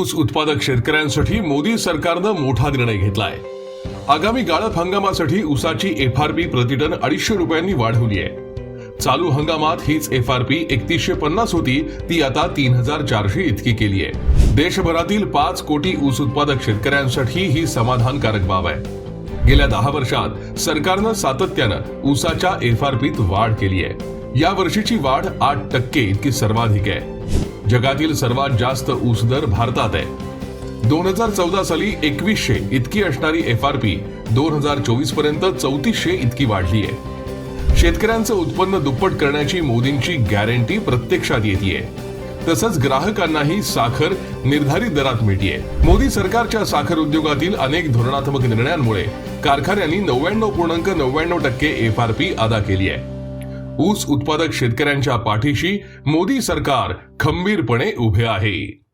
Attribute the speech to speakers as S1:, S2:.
S1: ऊस उत्पादक शेतकऱ्यांसाठी मोदी सरकारनं मोठा निर्णय घेतलाय. आगामी गाळप हंगामासाठी ऊसाची एफ आर पी प्रतिटन अडीचशे रुपयांनी वाढवली आहे. चालू हंगामात हीच एफ आर पी एकतीसशे पन्नास होती ती आता तीन हजार चारशे इतकी केली आहे. देशभरातील पाच कोटी ऊस उत्पादक शेतकऱ्यांसाठी ही समाधानकारक बाब आहे. गेल्या दहा वर्षात सरकारनं सातत्यानं ऊसाच्या एफ आर पीत वाढ केली आहे. या वर्षीची वाढ आठ टक्के इतकी सर्वाधिक आहे. जगातील सर्वात जास्त ऊस दर भारतात आहे. दोन हजार चौदा साली एकवीसशे इतकी असणारी एफ आर पी दोन हजार चोवीसपर्यंत चौतीसशे इतकी वाढली आहे. शेतकऱ्यांचं उत्पन्न दुप्पट करण्याची मोदींची गॅरंटी प्रत्यक्षात येते तसंच ग्राहकांनाही साखर निर्धारित दरात मिळतीये. मोदी सरकारच्या साखर उद्योगातील अनेक धोरणात्मक निर्णयांमुळे कारखान्यांनी नव्याण्णव पूर्णांक नव्याण्णव टक्के एफ आर पी अदा केली आहे. ऊस उत्पादक शेतकऱ्यांच्या पाठीशी मोदी सरकार खंबीरपणे उभे आहे.